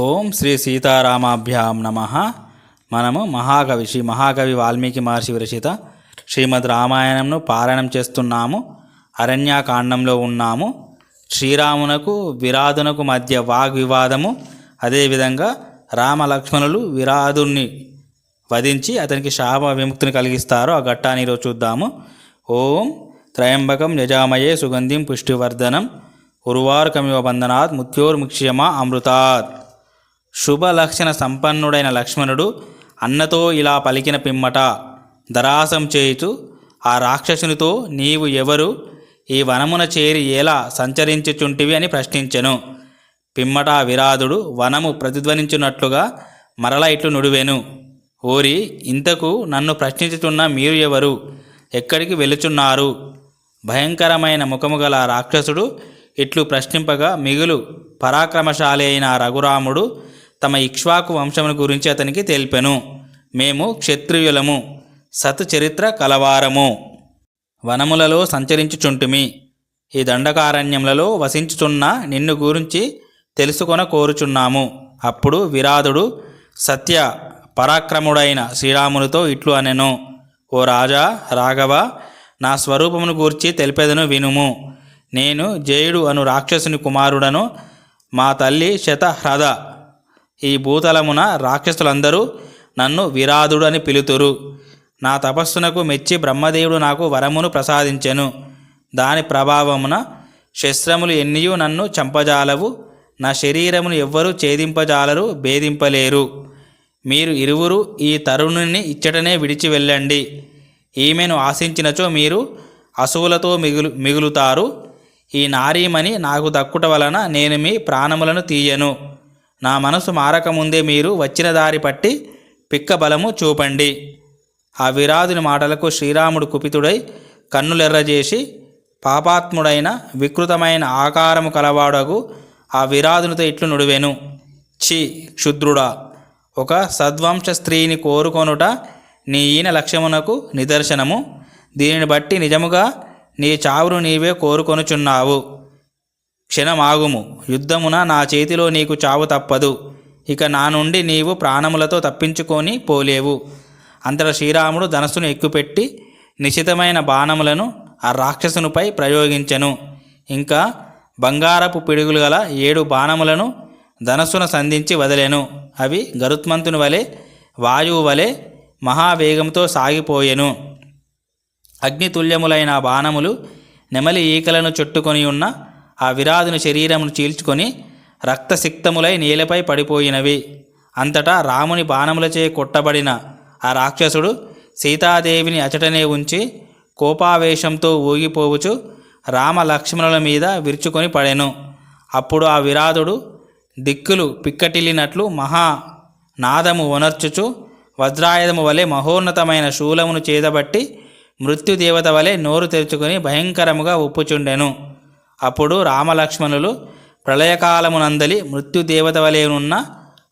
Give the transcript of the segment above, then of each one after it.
ఓం శ్రీ సీతారామాభ్యాం నమ. మనము మహాకవి శ్రీ మహాకవి వాల్మీకి మహర్షి విరచిత శ్రీమద్ రామాయణంను పారాయణం చేస్తున్నాము. అరణ్యకాండంలో ఉన్నాము. శ్రీరామునకు విరాధునకు మధ్య వాగ్వివాదము. అదేవిధంగా రామలక్ష్మణులు విరాధుణ్ణి వధించి అతనికి శాప విముక్తిని కలిగిస్తారు ఆ ఘట్టాన్ని ఈరోజు చూద్దాము. ఓం త్రయంబకం యజామయే సుగంధిం పుష్టివర్ధనం. ఉర్వార్కమివ బంధనాత్ ముత్యోర్ముక్ష్యమా అమృతాత్. శుభలక్షణ సంపన్నుడైన లక్ష్మణుడు అన్నతో ఇలా పలికిన పిమ్మట దరాసం చేయుచు ఆ రాక్షసునితో నీవు ఎవరు? ఈ వనమున చేరి ఎలా సంచరించుచుంటివి? అని ప్రశ్నించెను. పిమ్మట విరాధుడు వనము ప్రతిధ్వనించున్నట్లుగా మరల ఇట్లు నుడివెను. ఓరి ఇంతకు నన్ను ప్రశ్నించుచున్న మీరు ఎవరు? ఎక్కడికి వెళుచున్నారు? భయంకరమైన ముఖము గల రాక్షసుడు ఇట్లు ప్రశ్నింపగా మిగులు పరాక్రమశాలి అయిన రఘురాముడు తమ ఇక్ష్వాకు వంశమును గురించి అతనికి తెలిపెను. మేము క్షత్రియులము సత్ చరిత్ర కలవారము. వనములలో సంచరించుచుంటుమి. ఈ దండకారణ్యములలో వసించుచున్న నిన్ను గురించి తెలుసుకొన కోరుచున్నాము. అప్పుడు విరాధుడు సత్య పరాక్రముడైన శ్రీరామునితో ఇట్లు అనెను. ఓ రాజా రాఘవ నా స్వరూపమును గూర్చి తెలిపేదను వినుము. నేను జయుడు అను రాక్షసుని కుమారుడను మా తల్లి శతహ్రద ఈ భూతలమున రాక్షసులందరూ నన్ను విరాధుడు అని పిలుతురు. నా తపస్సునకు మెచ్చి బ్రహ్మదేవుడు నాకు వరమును ప్రసాదించెను. దాని ప్రభావమున శస్త్రములు ఎన్నియూ నన్ను చంపజాలవు. నా శరీరమును ఎవ్వరూ ఛేదింపజాలరు భేదింపలేరు. మీరు ఇరువురు ఈ తరుణుని ఇచ్చటనే విడిచి వెళ్ళండి. ఈమెను ఆశించినచో మీరు అసువులతో మిగులు మిగులుతారు. ఈ నారీమణి నాకు దక్కుట వలన నేను మీ ప్రాణములను తీయను. నా మనసు మారకముందే మీరు వచ్చిన దారి పట్టి పిక్కబలము చూపండి. ఆ విరాధుని మాటలకు శ్రీరాముడు కుపితుడై కన్నులెర్రజేసి పాపాత్ముడైన వికృతమైన ఆకారము కలవాడగు ఆ విరాధునితో ఇట్లు నుడివెను. చి క్షుద్రుడా! ఒక సద్వంశ స్త్రీని కోరుకొనుట నీ ఈయన లక్ష్యమునకు నిదర్శనము. దీనిని బట్టి నిజముగా నీ చావును నీవే కోరుకొనుచున్నావు. క్షణమాగుము. యుద్ధమున నా చేతిలో నీకు చావు తప్పదు. ఇక నా నుండి నీవు ప్రాణములతో తప్పించుకొని పోలేవు. అంతట శ్రీరాముడు ధనస్సును ఎక్కుపెట్టి నిశితమైన బాణములను ఆ రాక్షసునిపై ప్రయోగించెను. ఇంకా బంగారపు పిడుగులు గల ఏడు బాణములను ధనస్సును సంధించి వదిలేను. అవి గరుత్మంతుని వలె వాయువు వలె మహావేగంతో సాగిపోయెను. అగ్నితుల్యములైన బాణములు నెమలి ఈకలను చుట్టుకొని ఉన్న ఆ విరాధుని శరీరమును చీల్చుకొని రక్తసిక్తములై నేలపై పడిపోయినవి. అంతటా రాముని బాణములచే కొట్టబడిన ఆ రాక్షసుడు సీతాదేవిని అచటనే ఉంచి కోపావేశంతో ఊగిపోవుచు రామ లక్ష్మణుల మీద విరుచుకొని పడెను. అప్పుడు ఆ విరాధుడు దిక్కులు పిక్కటిల్లినట్లు మహా నాదము వనర్చుచు వజ్రాయుధము వలె మహోన్నతమైన శూలమును చేదబట్టి మృత్యుదేవత వలె నోరు తెరుచుకొని భయంకరముగా ఉప్పుచుండెను అప్పుడు రామలక్ష్మణులు ప్రళయకాలమునందలి మృత్యుదేవత వలెనున్న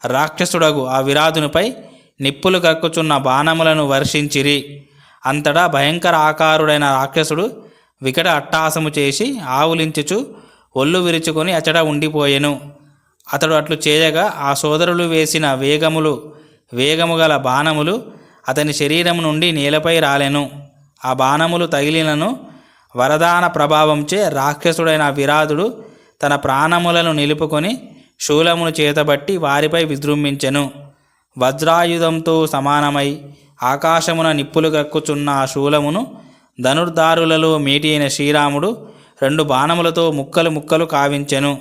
రాక్షసుడగు ఆ విరాధునిపై నిప్పులు కక్కుచున్న బాణములను వర్షించిరి. అంతటా భయంకర ఆకారుడైన రాక్షసుడు వికట అట్టాసము చేసి ఆవులించుచు ఒళ్ళు విరుచుకొని అచట ఉండిపోయెను. అతడు అట్లు చేయగా ఆ సోదరులు వేసిన వేగములు వేగము గల బాణములు అతని శరీరం నుండి నేలపై రాలెను. ఆ బాణములు తగిలినను వరదాన ప్రభావంచే రాక్షసుడైన విరాధుడు తన ప్రాణములను నిలుపుకొని శూలమును చేతబట్టి వారిపై విజృంభించెను. వజ్రాయుధంతో సమానమై ఆకాశమున నిప్పులు కక్కుచున్న ఆ శూలమును ధనుర్దారులలో మీటి అయిన శ్రీరాముడు రెండు బాణములతో ముక్కలు ముక్కలు కావించెను.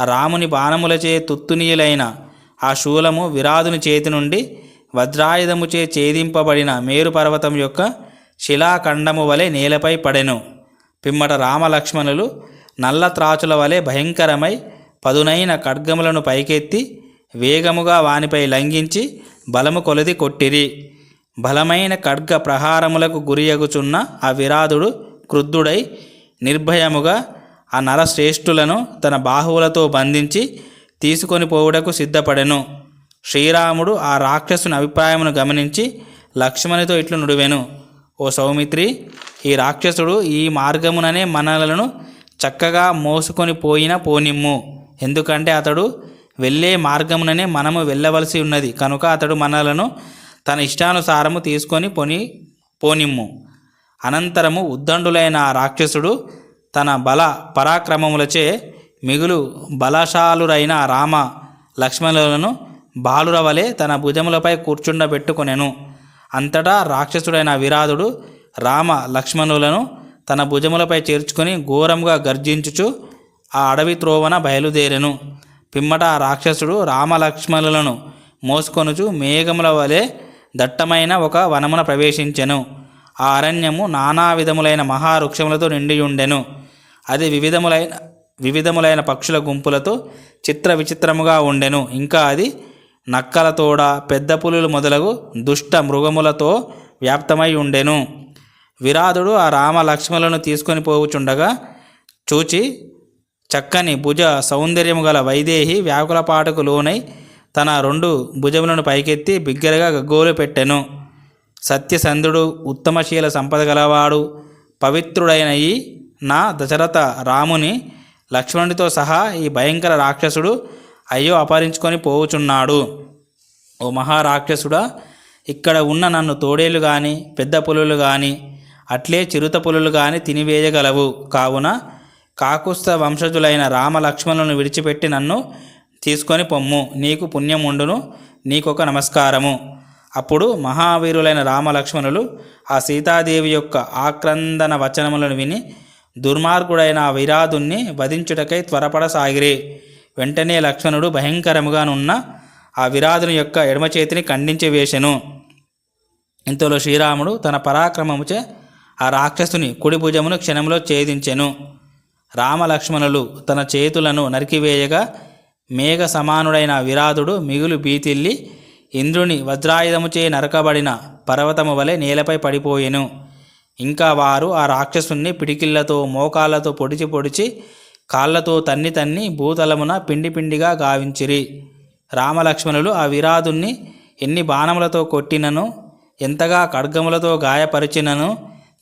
ఆ రాముని బాణములచే తుత్తునీయులైన ఆ శూలము విరాధుని చేతి నుండి వజ్రాయుధముచే ఛేదింపబడిన మేరు పర్వతం యొక్క శిలాఖండము వలె నేలపై పడెను. పిమ్మట రామలక్ష్మణులు నల్ల త్రాచుల వలె భయంకరమై పదునైన ఖడ్గములను పైకెత్తి వేగముగా వానిపై లంఘించి బలము కొలది కొట్టిరి. బలమైన ఖడ్గ ప్రహారములకు గురియగుచున్న ఆ విరాధుడు క్రుద్ధుడై నిర్భయముగా ఆ నరశ్రేష్ఠులను తన బాహువులతో బంధించి తీసుకొని పోవుటకు సిద్ధపడెను. శ్రీరాముడు ఆ రాక్షసుని అభిప్రాయమును గమనించి లక్ష్మణితో ఇట్లు నుడివెను. ఓ సౌమిత్రి ఈ రాక్షసుడు ఈ మార్గముననే మనలను చక్కగా మోసుకొని పోయిన పోనిమ్ము. ఎందుకంటే అతడు వెళ్ళే మార్గముననే మనము వెళ్ళవలసి ఉన్నది. కనుక అతడు మనలను తన ఇష్టానుసారము తీసుకొని పోని పోనిమ్ము. అనంతరము ఉద్దండులైన ఆ రాక్షసుడు తన బల పరాక్రమములచే మిగులు బలశాలురైన రామ లక్ష్మణులను బాలుర వలె తన భుజములపై కూర్చుండబెట్టుకొనెను. అంతటా రాక్షసుడైన విరాధుడు రామ లక్ష్మణులను తన భుజములపై చేర్చుకొని ఘోరంగా గర్జించుచు ఆ అడవి త్రోవన బయలుదేరెను. పిమ్మట ఆ రాక్షసుడు రామలక్ష్మణులను మోసుకొనుచు మేఘముల వలె దట్టమైన ఒక వనమున ప్రవేశించెను. ఆ అరణ్యము నానా విధములైన మహావృక్షములతో నిండియుండెను. అది వివిధములైన వివిధములైన పక్షుల గుంపులతో చిత్ర విచిత్రముగా ఉండెను. ఇంకా అది నక్కలతోడ పెద్ద పులులు మొదలగు దుష్ట మృగములతో వ్యాప్తమై ఉండెను. విరాధుడు ఆ రామ లక్ష్మణులను తీసుకొని పోవుచుండగా చూచి చక్కని భుజ సౌందర్యము గల వైదేహి వ్యాకులపాటకు లోనై తన రెండు భుజములను పైకెత్తి బిగ్గరగా గగ్గోలు పెట్టెను. సత్యసంధుడు ఉత్తమశీల సంపద గలవాడు పవిత్రుడైన ఈ నా దశరథ రాముని లక్ష్మణుడితో సహా ఈ భయంకర రాక్షసుడు అయ్యో అపహరించుకొని పోవుచున్నాడు. ఓ మహారాక్షసుడా ఇక్కడ ఉన్న నన్ను తోడేలు కానీ పెద్ద పులులు కానీ అట్లే చిరుత పులులు కానీ తినివేయగలవు. కావున కాకుస్థ వంశజులైన రామ లక్ష్మణులను విడిచిపెట్టి నన్ను తీసుకొని పొమ్ము. నీకు పుణ్యం ఉండును నీకొక నమస్కారము. అప్పుడు మహావీరులైన రామ లక్ష్మణులు ఆ సీతాదేవి యొక్క ఆక్రందన వచనములను విని దుర్మార్గుడైన ఆ వీరాదుణ్ణి వధించుటకై త్వరపడసాగిరి. వెంటనే లక్ష్మణుడు భయంకరముగానున్న ఆ విరాధుని యొక్క ఎడమ చేతిని ఖండించి వేశను ఇంతలో శ్రీరాముడు తన పరాక్రమముచే ఆ రాక్షసుని కుడి భుజమును క్షణంలో ఛేదించెను. రామలక్ష్మణులు తన చేతులను నరికివేయగా మేఘ సమానుడైన విరాధుడు మిగులు బీతిల్లి ఇంద్రుని వజ్రాయుధముచే నరకబడిన పర్వతము వలె నేలపై పడిపోయెను. ఇంకా వారు ఆ రాక్షసుని పిడికిళ్ళతో మోకాళ్ళతో పొడిచి పొడిచి కాళ్ళతో తన్ని తన్ని భూతలమున పిండి పిండిగా గావించిరి. రామలక్ష్మణులు ఆ విరాధుణ్ణి ఎన్ని బాణములతో కొట్టినను ఎంతగా ఖడ్గములతో గాయపరిచినను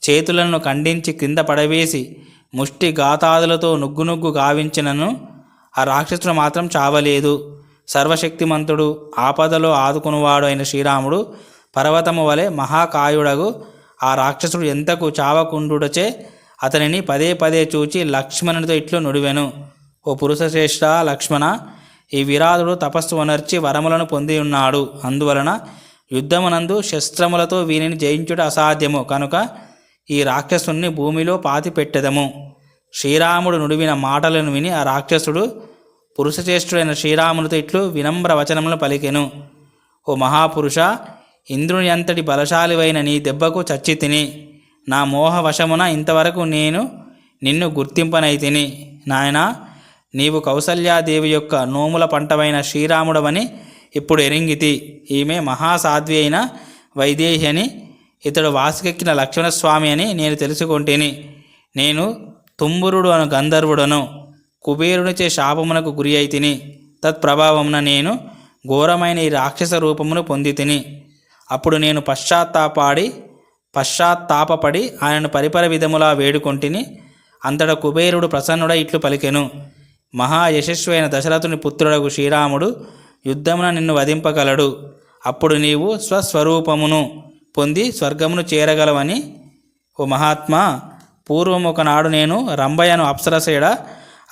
చేతులను ఖండించి క్రింద పడవేసి ముష్టి గాతాదులతో నుగ్గు నుగ్గు గావించినను ఆ రాక్షసుడు మాత్రం చావలేదు. సర్వశక్తిమంతుడు ఆపదలో ఆదుకునివాడు అయిన శ్రీరాముడు పర్వతము వలె మహాకాయుడగు ఆ రాక్షసుడు ఎంతకు చావకుండుడచే అతనిని పదే పదే చూచి లక్ష్మణునితో ఇట్లు నుడివెను. ఓ పురుషశ్రేష్ఠ లక్ష్మణ ఈ విరాధుడు తపస్సు వనర్చి వరములను పొంది ఉన్నాడు. అందువలన యుద్ధమునందు శస్త్రములతో వీనిని జయించుట అసాధ్యము. కనుక ఈ రాక్షసుని భూమిలో పాతి పెట్టెదము శ్రీరాముడు నుడివిన మాటలను విని ఆ రాక్షసుడు పురుషశ్రేష్ఠుడైన శ్రీరామునితో ఇట్లు వినమ్ర వచనములను పలికెను. ఓ మహాపురుష ఇంద్రుని అంతటి బలశాలివైన నీ దెబ్బకు చచ్చి తిని నా మోహవశమున ఇంతవరకు నేను నిన్ను గుర్తింపనైతిని. నాయనా నీవు కౌసల్యాదేవి యొక్క నోముల పంటవైన శ్రీరాముడవని ఇప్పుడు ఎరింగితి. ఈమె మహాసాధ్వి అయిన వైదేహి అని ఇతడు వాసుకెక్కిన లక్ష్మణస్వామి అని నేను తెలుసుకొంటిని. నేను తుంబురుడు అను గంధర్వుడను కుబేరునిచే శాపమునకు గురి అయితిని తత్ప్రభావమున నేను ఘోరమైన ఈ రాక్షస రూపమును పొంది తిని అప్పుడు నేను పశ్చాత్తాపాడి పశ్చాత్తాపపడి ఆయనను పరిపర విధములా వేడుకొంటిని అంతట కుబేరుడు ప్రసన్నుడ ఇట్లు పలికెను. మహా అయిన దశరథుని పుత్రుడకు శ్రీరాముడు యుద్ధమున నిన్ను వధింపగలడు. అప్పుడు నీవు స్వస్వరూపమును పొంది స్వర్గమును చేరగలవని ఓ మహాత్మా పూర్వం ఒకనాడు నేను రంభయను అప్సరసేడ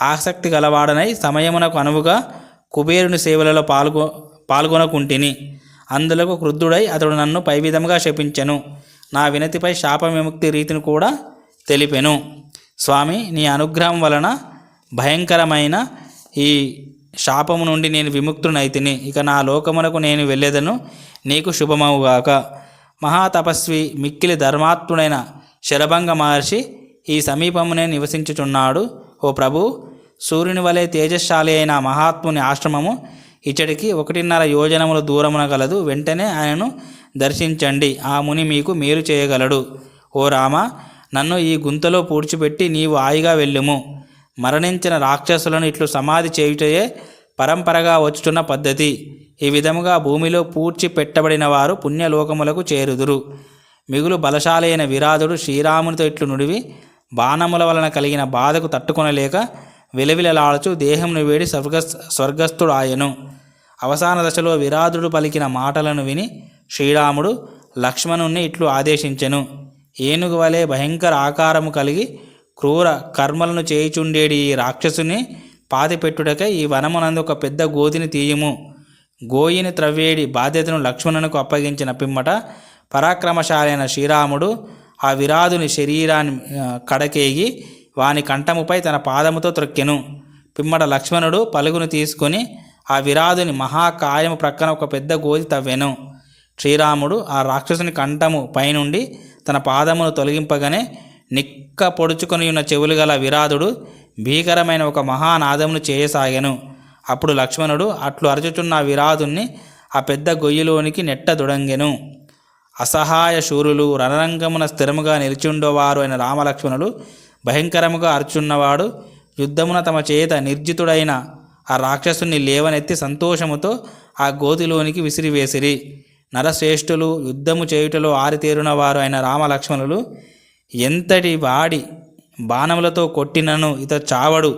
ఆసక్తి గలవాడనై సమయమునకు అనువుగా కుబేరుని సేవలలో పాల్గొ పాల్గొనకుంటిని. అందులకు క్రుద్ధుడై అతడు నన్ను పై విధముగా శపించెను. నా వినతిపై శాప విముక్తి రీతిని కూడా తెలిపెను. స్వామి నీ అనుగ్రహం వలన భయంకరమైన ఈ శాపము నుండి నేను విముక్తునైతిని ఇక నా లోకమునకు నేను వెళ్ళేదను. నీకు శుభమవుగాక. మహాతపస్వి మిక్కిలి ధర్మాత్ముడైన శరభంగ మహర్షి ఈ సమీపమునే నివసించుచున్నాడు. ఓ ప్రభు సూర్యుని వలె తేజశాలి అయిన మహాత్ముని ఆశ్రమము ఇచ్చడికి ఒకటిన్నర యోజనముల దూరమున గలదు వెంటనే ఆయనను దర్శించండి. ఆ ముని మీకు మేలు చేయగలడు. ఓ రామ నన్ను ఈ గుంతలో పూడ్చిపెట్టి నీవు హాయిగా వెళ్ళుము. మరణించిన రాక్షసులను ఇట్లు సమాధి చేయుటయే పరంపరగా వచ్చుతున్న పద్ధతి. ఈ విధముగా భూమిలో పూడ్చి పెట్టబడిన వారు పుణ్యలోకములకు చేరుదురు. మిగులు బలశాలైన విరాధుడు శ్రీరామునితో ఇట్లు నుడివి బాణముల వలన కలిగిన బాధకు తట్టుకొనలేక విలవిలలాడుచు దేహమును వేడి స్వర్గ స్వర్గస్థుడాయను అవసాన దశలో విరాధుడు పలికిన మాటలను విని శ్రీరాముడు లక్ష్మణుణ్ణి ఇట్లు ఆదేశించెను. ఏనుగు వలె భయంకర ఆకారము కలిగి క్రూర కర్మలను చేయుచుండేడి ఈ రాక్షసుని పాతిపెట్టుటకై ఈ వనమునందు ఒక పెద్ద గోతిని తీయము. గోయిని త్రవ్వేడి బాధ్యతను లక్ష్మణునకు అప్పగించిన పిమ్మట పరాక్రమశాలైన శ్రీరాముడు ఆ విరాధుని శరీరాన్ని కడకేగి వాని కంఠముపై తన పాదముతో త్రొక్కెను. పిమ్మట లక్ష్మణుడు పలుగును తీసుకొని ఆ విరాధుని మహాకాయము ప్రక్కన ఒక పెద్ద గోధి తవ్వెను. శ్రీరాముడు ఆ రాక్షసుని కంఠము పైనుండి తన పాదమును తొలగింపగానే నిక్క పొడుచుకొని ఉన్న చెవులు గల విరాధుడు భీకరమైన ఒక మహానాదమును చేయసాగాను. అప్పుడు లక్ష్మణుడు అట్లు అరచుచున్న ఆ విరాధుణ్ణి ఆ పెద్ద గొయ్యిలోనికి నెట్ట దుడంగెను. అసహాయ శూరులు రణరంగమున స్థిరముగా నిలిచుండోవారు అయిన రామలక్ష్మణులు భయంకరముగా అర్చున్నవాడు యుద్ధమున తమ చేత నిర్జితుడైన ఆ రాక్షసుని లేవనెత్తి సంతోషముతో ఆ గోతిలోనికి విసిరివేసిరి. నరశ్రేష్ఠులు యుద్ధము చేయుటలో ఆరితేరున వారు అయిన రామలక్ష్మణులు ఎంతటి వాడి బాణములతో కొట్టినను ఇత చావడు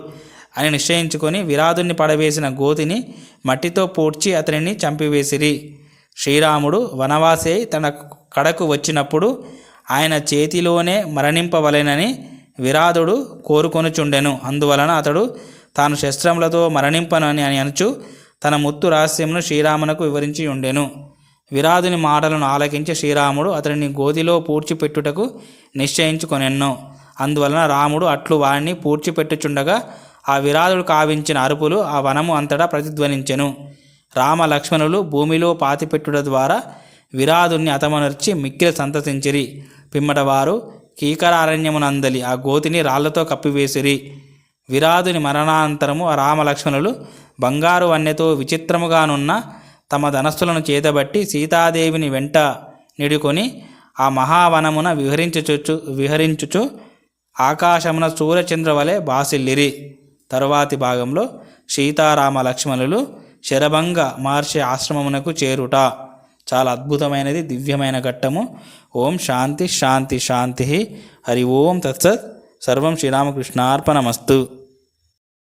అని నిశ్చయించుకొని విరాధుని పడవేసిన గోతిని మట్టితో పూడ్చి అతనిని చంపివేసిరి. శ్రీరాముడు వనవాసే తన కడకు వచ్చినప్పుడు ఆయన చేతిలోనే మరణింపవలెనని విరాధుడు కోరుకొనుచుండెను. అందువలన అతడు తాను శస్త్రములతో మరణింపనని అని అనుచు తన ముత్తు రహస్యమును శ్రీరామునకు వివరించి ఉండెను. విరాధుని మాటలను ఆలకించి శ్రీరాముడు అతనిని గోతిలో పూడ్చిపెట్టుటకు నిశ్చయించుకొనెన్నో. అందువలన రాముడు అట్లు వారిని పూడ్చిపెట్టుచుండగా ఆ విరాధుడు కావించిన అరుపులు ఆ వనము అంతటా ప్రతిధ్వనించెను. రామ లక్ష్మణులు భూమిలో పాతిపెట్టుట ద్వారా విరాధుని అతమనర్చి మిక్కిలి సంతసించిరి పిమ్మట వారు కీకరారణ్యమునందలి ఆ గోతిని రాళ్ళతో కప్పివేసిరి. విరాధుని మరణానంతరము ఆ రామలక్ష్మణులు బంగారు వన్నెతో విచిత్రముగానున్న తమ ధనస్సులను చేతబట్టి సీతాదేవిని వెంట నిడుకొని ఆ మహావనమున విహరించుచు విహరించుచు ఆకాశమున సూర్యచంద్ర వలె బాసిల్లిరి. తరువాతి భాగంలో సీతారామ లక్ష్మణులు శరభంగ మహర్షి ఆశ్రమమునకు చేరుట. చాలా అద్భుతమైనది దివ్యమైన ఘట్టము. ఓం శాంతి శాంతి శాంతి. హరి ఓం తత్సత్. సర్వం శ్రీరామకృష్ణార్పణమస్తు.